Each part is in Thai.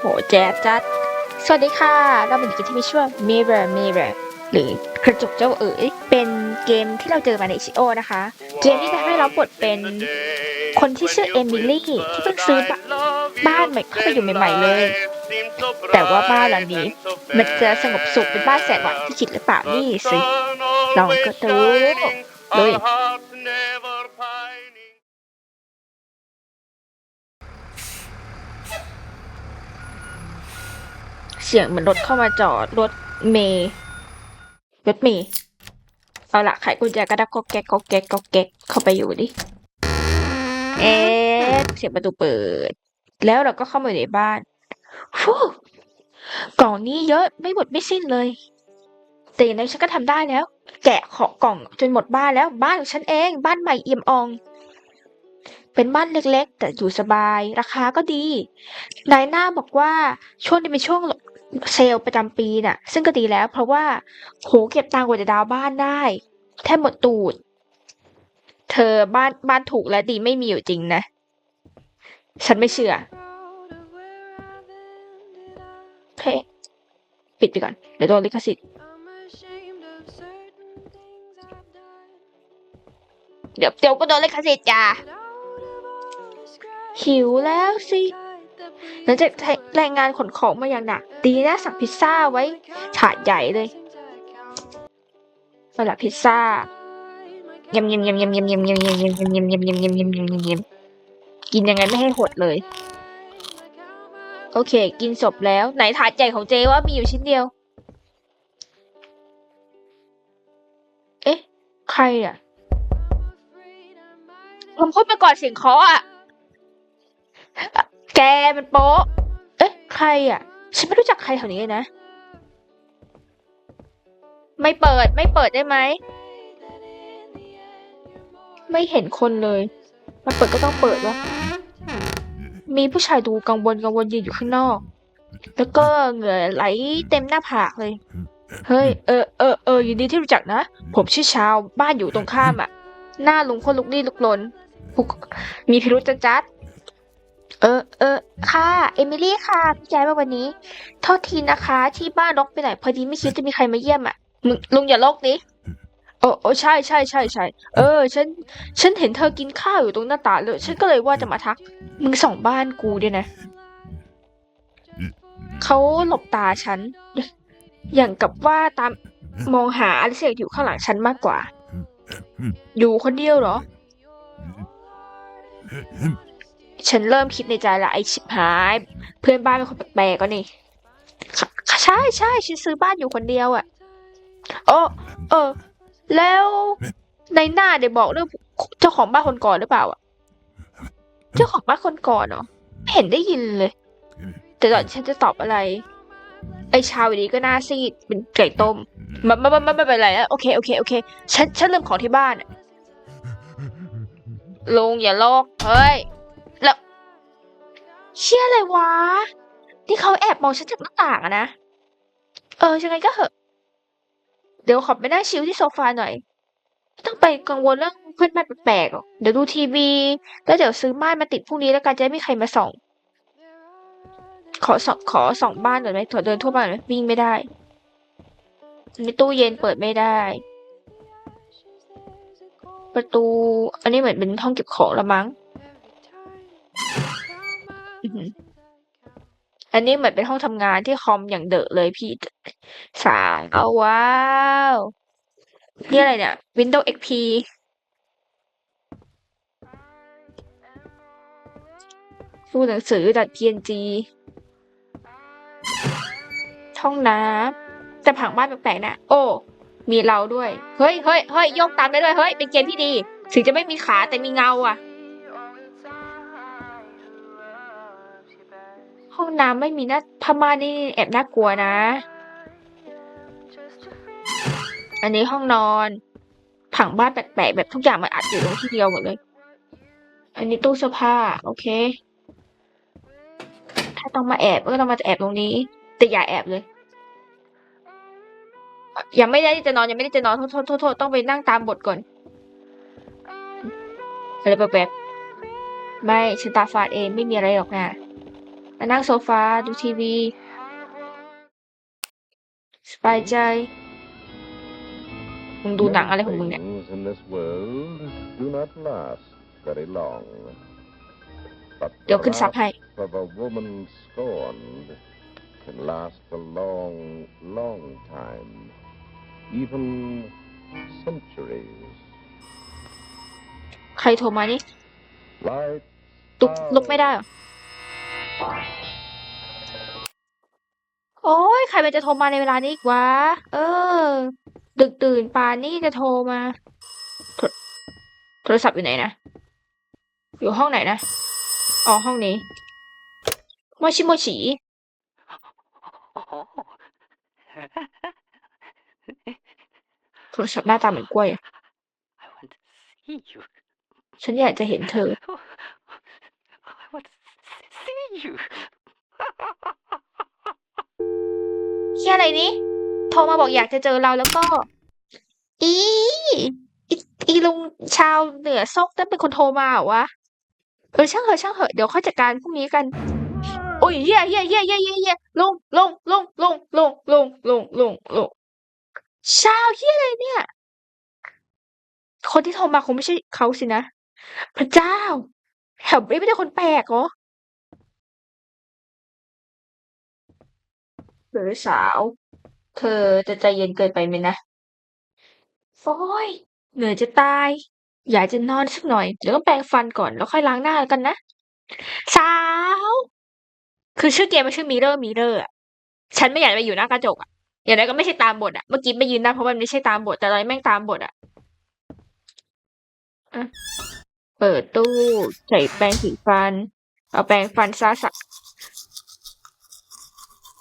โหแจ๊ดจัด สวัสดีค่ะ เราเป็นเกมที่มีชื่อว่า Mirror Mirror หรือกระจกเจ้าเอ๋ย เป็นเกมที่เราเจอมาในชิโอนะคะ เกมที่จะให้เราบทเป็นคนที่ชื่อเอมิลี่ที่เพิ่งซื้อบ้านบ้านใหม่เข้าไปอยู่ใหม่ ๆ เลย แต่ว่าบ้านหลังนี้ มันจะสงบสุขเป็นบ้านแสนหวานที่คิดหรือเปล่านี่สิลองก็ดูลุย เสียงเหมือนรถเข้ามาจอดรถเมย์รถเมย์เอาละไขกุญแจกระดักก็แก๊กก็แก๊กก็แก๊กเข้าไปอยู่ดิเอ๊ะเสียงประตูเปิด แล้วเราก็เข้ามาในบ้านฟูกล่องนี้เยอะไม่หมดไม่สิ้นเลย แต่อย่างนั้นฉันก็ทำได้แล้ว แกะของกล่องจนหมดบ้านแล้วบ้านของฉันเองบ้านใหม่เอี่ยมออง เป็นบ้านเล็กๆ แต่อยู่สบาย ราคาก็ดีนายหน้าบอกว่าช่วงนี้เป็นช่วง เซลล์ประจำปีน่ะ ซึ่งก็ดีแล้ว เพราะว่าโหเก็บตังค์กว่าจะดาวบ้านได้ แทบหมดตูด เธอบ้านบ้านถูกและดีไม่มีอยู่จริงนะ ฉันไม่เชื่อโอเคปิดไปก่อน เดี๋ยวโดนลิขสิทธิ์เดี๋ยวเดี๋ยวก็โดนลิขสิทธิ์จ้าหิวแล้วสิ หลังจากรายงานขนของมาอย่างหนักดีนะสั่งพิซซ่าไว้ถาดใหญ่เลยเอาละพิซซ่ายำยำยำยำยำยำยำยำยำยำยำยำยำยำยำยำยำยำกินยังไงไม่ให้หดเลย โอเค กินศพแล้ว ไหนถาดใหญ่ของเจว่ามีอยู่ชิ้นเดียว เอ๊ะ ใครอะผมพูดไปก่อนเสียงเคาะอะ แกมันโป๊ะ เอ๊ะ ใครอะ ฉันไม่รู้จักใครแถวนี้เลยนะ ไม่เปิด ไม่เปิดได้ไหม ไม่เห็นคนเลย มาเปิดก็ต้องเปิดวะ มีผู้ชายดูกังวลกังวลยืนอยู่ข้างนอก แล้วก็เหงื่อไหลเต็มหน้าผากเลย เฮ้ย เออ เออ เออยินดีที่รู้จักนะ ผมชื่อชาว บ้านอยู่ตรงข้ามอะ หน้าลุงคนลุกลี้ลุกลน มีพิรุษจัดจัด เออเออค่ะเอมิลี่ค่ะพี่แจ๊มาวันนี้โทษทีนะคะ ที่บ้านรกไปไหนพอดีไม่คิดจะมีใครมาเยี่ยมอะมึงลุงอย่าลกดิโอ้โอ้ใช่ใช่ใช่ใช่เออ ฉัน ฉันเห็นเธอกินข้าวอยู่ตรงหน้าต่างเลยฉันก็เลยว่าจะมาทัก มึงส่องบ้านกูด้วยนะเขาหลบตาฉัน อย่างกับว่าตามมองหาอะไรสักอย่างอยู่ข้างหลังฉันมากกว่า อยู่คนเดียวเหรอ ฉันเริ่มคิดในใจละไอชิบหาย เพื่อนบ้านเป็นคนแปลกๆก็นี่ใช่ใช่ฉันซื้อบ้านอยู่คนเดียวอะ่ะโอ้เออ แล้วในหน้าเดี๋ยวบอกเรื่องเจ้าของบ้านคนก่อนหรือเปล่าอะ เจ้าของบ้านคนก่อนเหรอไม่เห็นได้ยินเลย แต่ตอนฉันจะตอบอะไร ไอชาวดีก็น่าซีดเป็นไก่ต้มไมาไม่ไม่ไม่เป็นไรแล้วโอเคโอเคโอเค ฉันฉันเริ่มของที่บ้านอะลุงอย่าโลกเฮ้ย เชื่ออะไรวะ ที่เขาแอบมองฉันจากหน้าต่างอะนะ เออยังไงก็เหอะ เดี๋ยวขอไปนั่งชิลที่โซฟาหน่อยไม่ต้องไปกังวลเรื่องเพื่อนบ้านแปลกๆหรอกเดี๋ยวดูทีวี แล้วเดี๋ยวซื้อม่านมาติดพรุ่งนี้แล้วกันจะไม่มีใครมาส่อง ขอสองขอส่องบ้านหน่อยไหมถอเดินทั่วบ้านไหมวิ่งไม่ได้มีตู้เย็นเปิดไม่ได้ ประตู อันนี้เหมือนเป็นห้องเก็บของละมั้ง อือหืออันนี้เหมือนเป็นห้องทำงานที่คอมอย่างเดอะเลยพี่สาวว้าวนี่อะไรเนี่ย Windows XP ตู้หนังสือดัด PNG ห้องน้ำแต่ผังบ้านแปลกๆนะ โอ้ มีเราด้วย เฮ้ยเฮ้ยเฮ้ยโยกตามได้ด้วย เฮ้ย เป็นเกมที่ดี ถึงจะไม่มีขาแต่มีเงาอะ น้ำไม่มีหน้าผ้าม่านนี่แอบน่ากลัวนะ อันนี้ห้องนอน ผังบ้านแปลกๆแบบทุกอย่างมันอัดอยู่ตรงที่เดียวหมดเลย อันนี้ตู้เสื้อผ้า โอเค ถ้าต้องมาแอบก็ต้องมาแอบตรงนี้ แต่อย่าแอบเลย ยังไม่ได้จะนอนยังไม่ได้จะนอนโทษโทษโทษต้องไปนั่งตามบทก่อนอะไรแบบๆไม่ฉันตาฝาดเองไม่มีอะไรหรอกนะ มานั่งโซฟาดูทีวี สบายใจ มึงดูหนังอะไรของมึงเนี่ย Things in this world do not last very long. But เดี๋ยว the ขึ้นซับ love ให้ of a woman scorned can last a long, long time, even centuries. ใครโทรมานี่ Light ตุกลุกไม่ได้เหรอ โอ้ยใครมันจะโทรมาในเวลานี้อีกวะ เออ ดึกตื่นป่านนี้จะโทรมาโทรโทรศัพท์อยู่ไหนนะ อยู่ห้องไหนนะ อ๋อห้องนี้โมชิโมชิโทรศัพท์หน้าตาเหมือนกล้วยอะ I want to see you. ฉันอยากจะเห็นเธอ ฮียอะไรนี่โทรมาบอกอยากจะเจอเราแล้วก็ อีอีอีลุงชาวเหนือซกนั่นเป็นคนโทรมาเหรอวะเออช่างเหอะช่างเหอะเดี๋ยวค่อยจัดการพรุ่งนี้กันโอ้ยเฮียเฮียเฮียเฮียเฮียเฮียลงลงลงลงลงลงลงลงลงชาวเฮียอะไรเนี่ย คนที่โทรมาคงไม่ใช่เขาสินะพระเจ้าแถวนี้ไม่ได้คนแปลกเหรอ หรือสาว เธอจะใจเย็นเกินไปไหมนะโอ้ยเหนื่อยจะตาย อยากจะนอนสักหน่อย เดี๋ยวต้องแปรงฟันก่อนแล้วค่อยล้างหน้ากันนะ สาว คือชื่อเกมมันชื่อมิเรอร์มิเรอร์อะฉันไม่อยากไปอยู่หน้ากระจกอะอย่างไรก็ไม่ใช่ตามบทอะเมื่อกี้ไปยืนได้เพราะมันไม่ใช่ตามบท แต่ตอนนี้แม่งตามบทอะอะเปิดตู้ ใส่แปรงสีฟัน เอาแปรงฟันซะสัก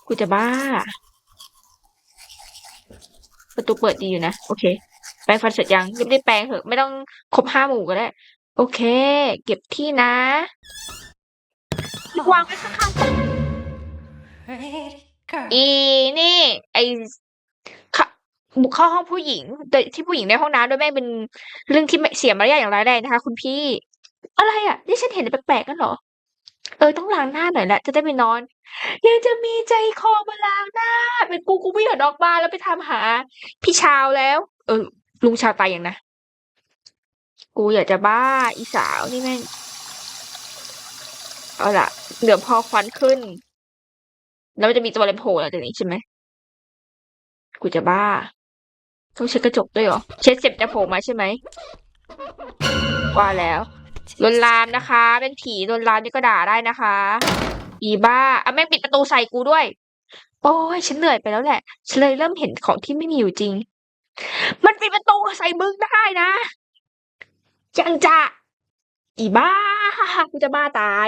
กูจะบ้า ประตูเปิดดีอยู่นะ โอเค แปรงฟันเสร็จยังรีบๆแปรงเถอะ ไม่ต้องครบห้าหมู่ก็ได้ โอเค เก็บที่นะวางไว้ข้าง Pretty girl. ๆอีนี่ ไอเข้าบุกเข้าห้องผู้หญิงโดยที่ผู้หญิงในห้องน้ำโดยแม่งเป็นเรื่องที่ไม่เสียมารยาทอย่างร้ายแรงนะคะ คุณพี่ อะไรอะ นี่ฉันเห็นแปลกๆกันเหรอ เออ ต้องล้างหน้าหน่อยแหละ จะได้ไปนอน ยังจะมีใจคอมาล้างหน้า เป็นกูกูไม่อยากออกบ้านแล้วไปทำหา พี่ชาวแล้ว เออ ลุงชาวตายอยังนะ กูอยากจะบ้าอีสาวนี่แม่ง เอาล่ะ เดี๋ยวพอควันขึ้น แล้วมันจะมีตัวอะไรโผล่หลังจากนี้ใช่ไหม กูจะบ้า ต้องเช็ดกระจกด้วยเหรอ เช็ดเสร็จจะโผล่มาใช่ไหมว่าแล้ว ลวนลามนะคะ เป็นผีลวนลามนี่ก็ด่าได้นะคะอีบ้าอะแม่งปิดประตูใส่กูด้วย โอ้ยฉันเหนื่อยไปแล้วแหละฉันเลยเริ่มเห็นของที่ไม่มีอยู่จริง มันปิดประตูใส่มึงได้นะยังจะอีบ้ากูจะบ้าตาย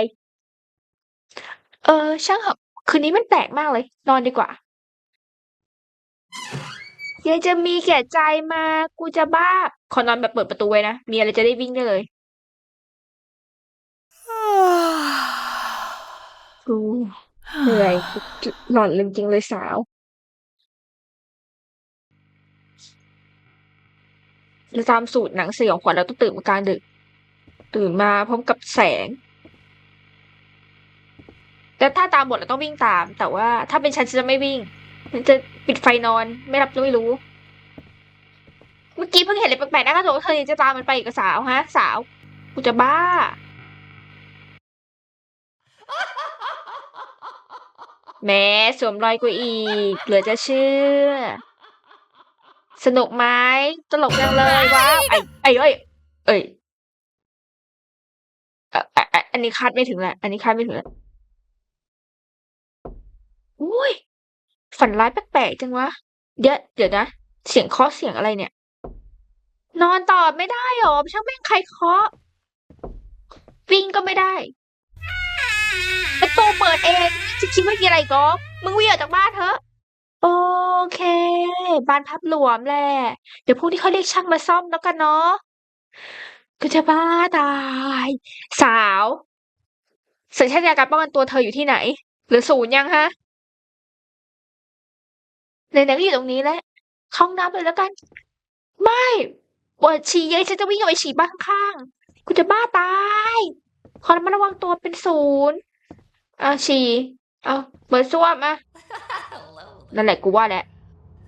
เออ ช่างเหอะคืนนี้มันแปลกมากเลย นอนดีกว่ายังจะมีแก่ใจมา กูจะบ้า ขอนอนแบบเปิดประตูไว้นะ มีอะไรจะได้วิ่งได้เลย กูเหนื่อย หลอนจริงๆเลยสาวแล้วตามสูตรหนังสยองขวัญเราต้องตื่นมากลางดึก ตื่นมาพร้อมกับแสง แต่ถ้าตามบทเราต้องวิ่งตาม แต่ว่าถ้าเป็นฉันฉันจะไม่วิ่งฉันจะปิดไฟนอน ไม่รับไม่รู้ เมื่อกี้เพิ่งเห็นอะไรแปลกๆหน้ากระจกเธอยังจะตามมันไปอีกกับสาวฮะ สาว กูจะบ้า แม้สวมรอยกูอีก เหลือจะเชื่อ สนุกไหมตลกจังเลยว้าวไอ้ไอ้เอ้ยเอ้ยเอ่ออะอะอันนี้คาดไม่ถึงแหละ อันนี้คาดไม่ถึงแหละอุ้ยฝันร้ายแปลกๆจังวะ เดี๋ยวเดี๋ยวนะ เสียงเคาะเสียงอะไรเนี่ย นอนต่อไม่ได้หรอช่างแม่งใครเคาะวิ่งก็ไม่ได้ เปิดเองจะคิดว่ามีอะไรก็มึงวิ่งออกจากบ้านเถอะ โอเค บ้านพับหลวมแหละเดี๋ยวพรุ่งนี้เขาเรียกช่างมาซ่อมแล้วกันเนาะก็จะบ้าตาย สาว สัญชาตญาณการป้องกันตัวเธออยู่ที่ไหน หรือศูนย์ยังฮะไหนๆก็อยู่ตรงนี้แหล้วเข้าห้องน้ำเลยแล้วกัน ไม่ปวดฉี่เยอะฉันจะวิ่งออกไปฉี่บ้านข้างๆกูจะบ้าตายขอระมัดระวังตัวเป็นศูนย์ เอาฉี่เอาเปิดส้วมอะนั่นแหละกูว่าแหละ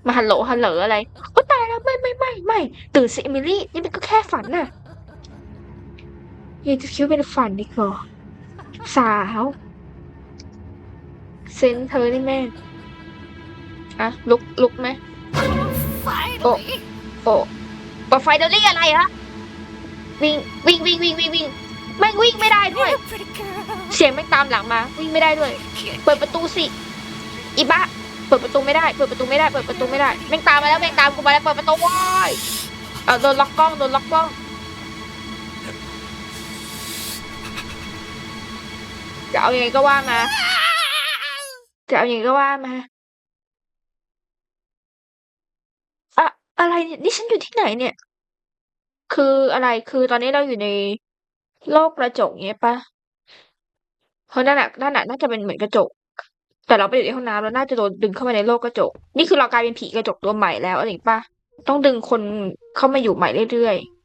มาฮัลโหลฮัลโหลอะไรโอ้ตายแล้วไม่ไม่ไม่ไม่ตื่นสิเอมิลี่นี่มันก็แค่ฝันน่ะยังจะคิดว่าเป็นฝันอีกเหรอสาวเซนเธอนี่แม่งอะลุกลุกไหม Finally. โอ้เปิดไฟเดลี่อะไรฮะวิ่งวิ่งวิ่งวิ่งวิ่งวิ่งแม่งวิ่งไม่ได้ด้วย เสียงแม่งตามหลังมาวิ่งไม่ได้ด้วย เปิดประตูสิอีบ้าเปิดประตูไม่ได้ เปิดประตูไม่ได้ เปิดประตูไม่ได้แม่งตามมาแล้วแม่งตามกูมาแล้วเปิดประตูว้ายเอาโดนล็อกกล้องโดนล็อกกล้องจะเอาอยังไงก็ว่ามา จะเอาอยังไงก็ว่ามาอะอะไรเนี่ยนี่ฉันอยู่ที่ไหนเนี่ย คืออะไรคือตอนนี้เราอยู่ในโลกกระจกเงี้ยปะ เพราะนั่นน่ะนั่นน่ะน่าจะเป็นเหมือนกระจก แต่เราไปอยู่ในห้องน้ำแล้วน่าจะโดนดึงเข้ามาในโลกกระจก นี่คือเรากลายเป็นผีกระจกตัวใหม่แล้วอะไรอย่างปะต้องดึงคนเข้ามาอยู่ใหม่เรื่อยๆ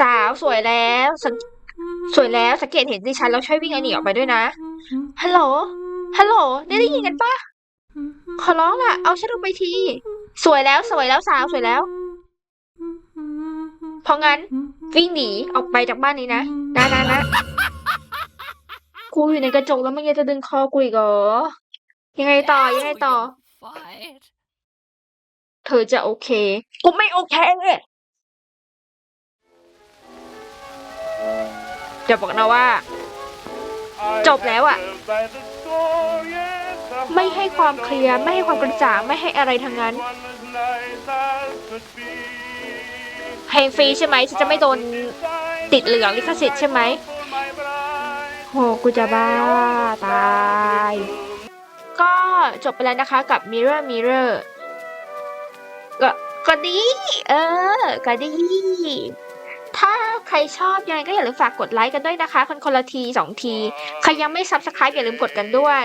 สาวสวยแล้วสสวยแล้วสังเกตเห็นดิฉันแล้วช่วยวิ่งไอ้หนีออกไปด้วยนะฮัลโหลฮัลโหลได้ได้ยินกันปะขอร้องล่ะ เอาฉันลงไปที สวยแล้วสวยแล้วสาวสวยแล้ว เพราะงั้นวิ่งหนีออกไปจากบ้านนี้นะนะนะนะกูอยู่ในกระจกแล้วมึงยังจะดึงคอกูอีกเหรอ ยังไงต่อยังไงต่อ Fight. เธอจะโอเค กูไม่โอเคจะบอกนะว่า จบแล้วอะไม่ให้ความเคลียร์ ไม่ให้ความกระจ่างไม่ให้อะไรทั้งนั้น เพลงฟรีใช่ไหมฉันจะไม่โดนติดเหลืองลิขสิทธิ์ใช่ไหมโหกูจะบ้าตาย ก็จบไปแล้วนะคะกับ Mirror Mirror ก็ก็ดี เออ ก็ดี ถ้าใครชอบยังไงก็อย่าลืมฝากกดไลค์กันด้วยนะคะ คนคนละทีสองที ใครยังไม่ subscribe อย่าลืมกดกันด้วย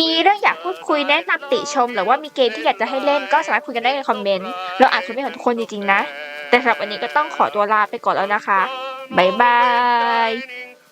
มีเรื่องอยากพูดคุยแนะนำติชม หรือว่ามีเกมที่อยากจะให้เล่นก็สามารถคุยกันได้ในคอมเมนต์ เราอ่านคอมเมนต์ของทุกคนจริงๆนะ แต่สำหรับวันนี้ก็ต้องขอตัวลาไปก่อนแล้วนะคะ บ๊ายบาย